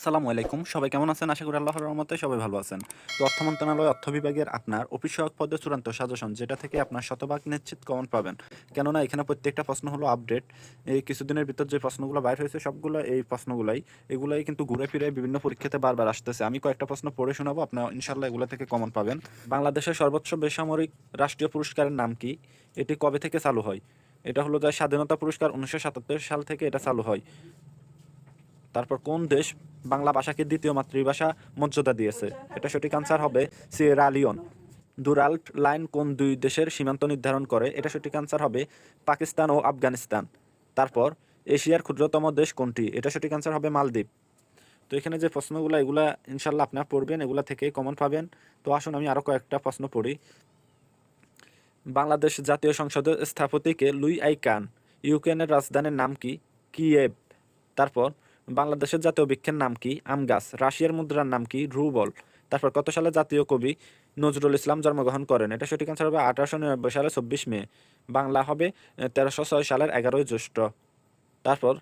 আসসালামু আলাইকুম। সবাই কেমন আছেন? আশা করি আল্লাহর রহমতে সবাই ভালো আছেন। তো অর্থ মন্ত্রণালয়, অর্থ বিভাগের আপনার অফিস সহায়ক পদে চূড়ান্ত সাজেশন, যেটা থেকে আপনার শতভাগ নিশ্চিত কমন পাবেন। কেননা, এখানে প্রত্যেকটা প্রশ্ন হলো আপডেট এই কিছুদিনের ভিতর যে প্রশ্নগুলো বাইর হয়েছে, সবগুলো এই প্রশ্নগুলাই, এগুলাই কিন্তু ঘুরে ফিরে বিভিন্ন পরীক্ষাতে বারবার আসতেছে। আমি কয়েকটা প্রশ্ন পড়ে শোনাবো, আপনার ইনশাল্লাহ এগুলো থেকে কমন পাবেন। বাংলাদেশের সর্বোচ্চ বেসামরিক রাষ্ট্রীয় পুরস্কারের নাম কি? এটি কবে থেকে চালু হয়? এটা হলো যে স্বাধীনতা পুরস্কার উনিশশো সাতাত্তর সাল থেকে এটা চালু হয়। তারপর কোন দেশ বাংলা ভাষাকে দ্বিতীয় মাতৃভাষা মর্যাদা দিয়েছে। এটা সঠিক আনসার হবে সিয়েরা লিওন দুরাল্ট লাইন কোন দুই দেশের সীমান্ত নির্ধারণ করে, এটা সঠিক আনসার হবে পাকিস্তান ও আফগানিস্তান। তারপর, এশিয়ার ক্ষুদ্রতম দেশ কোনটি, এটা সঠিক আনসার হবে মালদ্বীপ। তো এখানে যে প্রশ্নগুলো, এগুলা ইনশাল্লাহ আপনারা পড়বেন, এগুলা থেকে কমন পাবেন। তো আসুন আমি আরও কয়েকটা প্রশ্ন পড়ি। বাংলাদেশ জাতীয় সংসদের স্থপতিকে লুই আই কান, ইউক্রেনের রাজধানীর নাম কি, কিয়েভ? তারপর বাংলাদেশের জাতীয় বৃক্ষের নাম কি? আম গাছ। রাশিয়ার মুদ্রার নাম কি? রুবল। তারপর কত সালে জাতীয় কবি নজরুল ইসলাম জন্মগ্রহণ করেন? এটা সঠিক আনসার হবে আঠারোশো নিরানব্বই সালে চব্বিশ মে। বাংলা হবে তেরোশো ছয় সালের এগারোই জ্যৈষ্ঠ। তারপর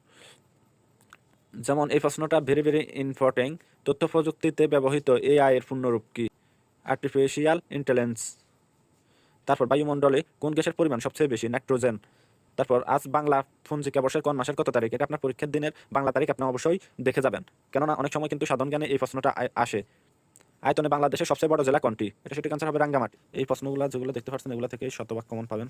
যেমন এই প্রশ্নটা ভেরি ভেরি ইম্পর্টেন্ট তথ্য প্রযুক্তিতে ব্যবহৃত এআই এর পূর্ণরূপ কি? আর্টিফিশিয়াল ইন্টেলিজেন্স তারপর বায়ুমণ্ডলে কোন গ্যাসের পরিমাণ সবচেয়ে বেশি? নাইট্রোজেন। তারপর আজ বাংলা পঞ্জিকা বর্ষের কোন মাসের কত তারিখ? এটা আপনার পরীক্ষার দিনের বাংলা তারিখ আপনি অবশ্যই দেখে যাবেন। কেননা অনেক সময় কিন্তু সাধারণ জ্ঞানে এই প্রশ্নটা আসে। আয়তনে বাংলাদেশের সবচেয়ে বড় জেলা কোনটি? এটা সঠিক আনসার হবে রাঙ্গামাটি। এই প্রশ্নগুলো যেগুলো দেখতে পাচ্ছেন এগুলো থেকে শতভাগ কমন পাবেন।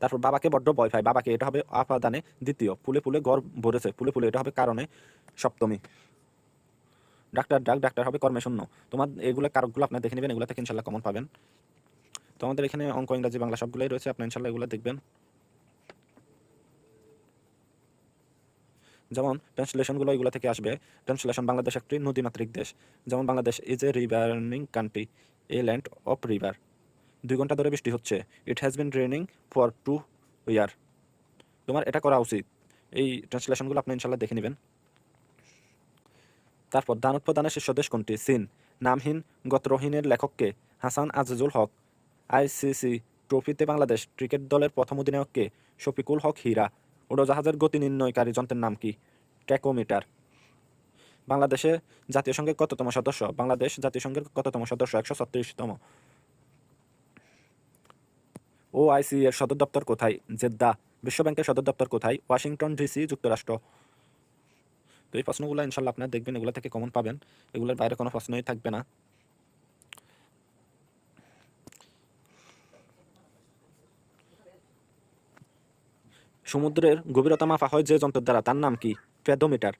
তারপর বাবাকে বড্ড ভয় পায়। বাবাকে এটা হবে আপাদানে দ্বিতীয়। ফুলে ফুলে গড় ভরেছে। ফুলে ফুলে এটা হবে কারণে সপ্তমী। ডাক্তার ডাক, ডাক্তার হবে কর্মে শূন্য। তোমার এগুলো কারকগুলো আপনার দেখে নেবেন। এগুলো থেকে ইনশাল্লাহ কমন পাবেন। তো আমাদের এখানে অঙ্ক, ইংরাজি, বাংলা সবগুলোই রয়েছে। আপনি ইনশাল্লাহ এগুলো দেখবেন। যেমন ট্রান্সলেশনগুলো এগুলো থেকে আসবে। ট্রান্সলেশন বাংলাদেশ একটি নদীমাতৃক দেশ। যেমন Bangladesh is a rivering country a land of river দুই ঘণ্টা ধরে বৃষ্টি হচ্ছে। It has been raining for two year তোমার এটা করা উচিত। এই ট্রান্সলেশনগুলো আপনি ইনশাল্লাহ দেখে নেবেন। তারপর দান উৎপাদনের শীর্ষ দেশ কোনটি? চীন। নামহীন গত্রহীনের লেখককে হাসান আজিজুল হক আইসিসি ট্রফিতে বাংলাদেশ ক্রিকেট দলের প্রথম অধিনায়ককে শফিকুল হক হীরা উড়োজাহাজের গতি নির্ণয়কারী যন্ত্রের নাম কি? ট্যাকোমিটার। বাংলাদেশে জাতীয় সংঘের কততম সদস্য? বাংলাদেশ জাতীয় সংঘের কততম সদস্য? একশো ছত্রিশতম। ও আইসি এর সদর দপ্তর কোথায়? জেদ্দা। বিশ্বব্যাংকের সদর দপ্তর কোথায়? ওয়াশিংটন ডিসি, যুক্তরাষ্ট্র। তো এই প্রশ্নগুলো ইনশাল্লাহ আপনারা দেখবেন, এগুলো থেকে কমন পাবেন। এগুলোর বাইরে কোনো প্রশ্নই থাকবে না। সমুদ্রের গভীরতা মাপা হয় যে যন্ত্রের দ্বারা, তার নাম কি? ফেদোমিটার।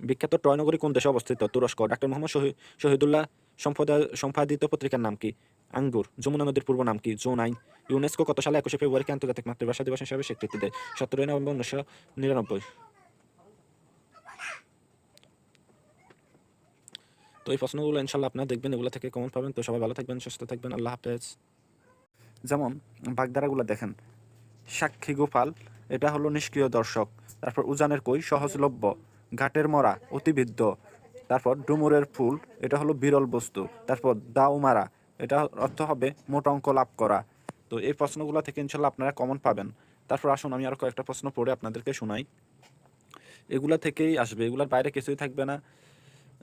বিখ্যাত ট্রয়নগরী কোন দেশে অবস্থিত? তুরস্ক। ডাক্তার মোহাম্মদ শহী- শহীদুল্লাহ সম্পদা- সম্পাদিত পত্রিকার নাম কি? আঙ্গুর। যমুনা নদীর পূর্ব নাম কি? জোন আইন ইউনেস্কো কত সালে একুশে ফেব্রুয়ারিকে আন্তর্জাতিক মাতৃভাষা দিবস হিসাবে স্বীকৃতি দেয়? সতেরোই নভেম্বর উনিশশো নিরানব্বই। তো এই প্রশ্নগুলো ইনশাল্লাহ আপনারা দেখবেন, এগুলো থেকে কমন পাবেন। তো সবাই ভালো থাকবেন, সুস্থ থাকবেন। আল্লাহ হাফেজ। যেমন বাগদারাগুলো দেখেন, সাক্ষী গোপাল এটা হলো নিষ্ক্রিয় দর্শক। তারপর উজানের কই সহজলভ্য, ঘাটের মরা, অতিবিদ্ধ। তারপর ডুমুরের ফুল, এটা হলো বিরল বস্তু। তারপর দাও মারা, এটা অর্থ হবে মোট অঙ্ক লাভ করা। তো এই প্রশ্নগুলো থেকে ইনশাল্লাহ আপনারা কমন পাবেন। তারপর আসুন, আমি আরও কয়েকটা প্রশ্ন পড়ে আপনাদেরকে শোনাই। এগুলা থেকেই আসবে, এগুলার বাইরে কিছুই থাকবে না।